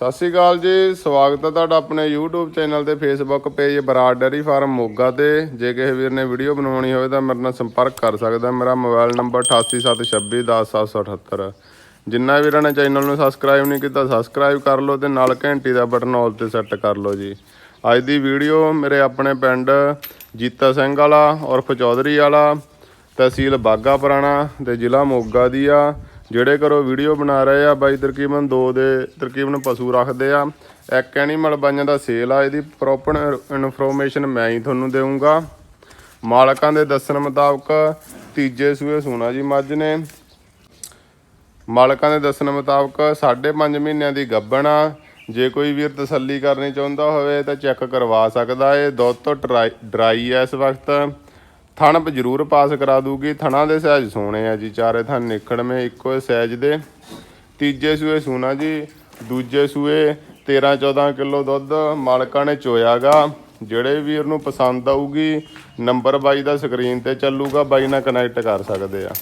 ਸਤਿ ਸ਼੍ਰੀ ਅਕਾਲ ਜੀ, ਸਵਾਗਤ ਹੈ ਤੁਹਾਡਾ ਆਪਣੇ YouTube ਚੈਨਲ ਤੇ, Facebook page Brar dairy farm Moga ਤੇ। ਜੇ ਕਿਸੇ ਵੀਰ ਨੇ ਵੀਡੀਓ ਬਣਾਉਣੀ ਹੋਵੇ ਤਾਂ ਮੇਰੇ ਨਾਲ ਸੰਪਰਕ ਕਰ ਸਕਦਾ ਮੇਰਾ ਮੋਬਾਈਲ ਨੰਬਰ 8876210778 ਜਿੰਨਾ ਵੀਰਾਂ ਨੇ ਚੈਨਲ ਨੂੰ ਸਬਸਕ੍ਰਾਈਬ ਨਹੀਂ ਕੀਤਾ ਸਬਸਕ੍ਰਾਈਬ ਕਰ ਲਓ ਤੇ ਨਾਲ ਘੰਟੀ ਦਾ ਬਟਨ ਆਲ ਤੇ ਸੈੱਟ ਕਰ ਲਓ ਜੀ। ਅੱਜ ਦੀ ਵੀਡੀਓ ਮੇਰੇ ਆਪਣੇ ਪਿੰਡ ਜੀਤਾ ਸਿੰਘ ਵਾਲਾ, ਉਰਫ ਚੌਧਰੀ ਵਾਲਾ, ਤਹਿਸੀਲ ਬਾਗਾ ਪੁਰਾਣਾ ਤੇ ਜ਼ਿਲ੍ਹਾ ਮੋਗਾ ਦੀ ਆ। ਜਿਹੜੇ ਘਰੋਂ ਵੀਡੀਓ ਬਣਾ ਰਹੇ ਆ, ਬਾਈ ਤਕਰੀਬਨ ਦੋ ਦੇ ਤਕਰੀਬਨ ਪਸ਼ੂ ਰੱਖਦੇ ਆ। ਇੱਕ ਐਨੀਮਲ ਬਾਈਆਂ ਦਾ ਸੇਲ ਆ, ਇਹਦੀ ਪ੍ਰੋਪਰ ਇਨਫੋਰਮੇਸ਼ਨ ਮੈਂ ਹੀ ਤੁਹਾਨੂੰ ਦੇਵਾਂਗਾ ਮਾਲਕਾਂ ਦੇ ਦੱਸਣ ਮੁਤਾਬਕ ਤੀਜੇ ਸੂਏ ਸੋਨਾ ਜੀ ਮੱਝ ਨੇ। ਮਾਲਕਾਂ ਦੇ ਦੱਸਣ ਮੁਤਾਬਕ 5.5 ਮਹੀਨਿਆਂ ਦੀ ਗੱਭਣ ਆ। ਜੇ ਕੋਈ ਵੀਰ ਤਸੱਲੀ ਕਰਨੀ ਚਾਹੁੰਦਾ ਹੋਵੇ ਤਾਂ ਚੈੱਕ ਕਰਵਾ ਸਕਦਾ ਏ। ਦੁੱਧ ਤੋਂ ਡਰਾਈ- ਡਰਾਈ ਐ ਇਸ ਵਕਤ। ਥਣ ਜ਼ਰੂਰ ਪਾਸ ਕਰਾ ਦੂਗੀ। ਥਣਾ ਦੇ ਸਾਈਜ਼ ਸੋਹਣੇ ਆ ਜੀ, ਚਾਰੇ ਥਣ ਨਿਕੜਵੇਂ ਇੱਕੋ ਸਾਈਜ਼ ਦੇ। ਤੀਜੇ ਸੂਏ ਸੂਨਾ ਜੀ, ਦੂਜੇ ਸੂਏ 13 14 ਕਿਲੋ ਦੁੱਧ ਮਾਲਕਾਂ ਨੇ ਚੋਇਆਗਾ। ਜਿਹੜੇ ਵੀਰ ਨੂੰ ਪਸੰਦ ਆਊਗੀ, ਨੰਬਰ ਬਾਈ ਦਾ ਸਕਰੀਨ ਤੇ ਚੱਲੂਗਾ, ਬਾਈ ਨਾਲ ਕਨੈਕਟ ਕਰ ਸਕਦੇ ਆ।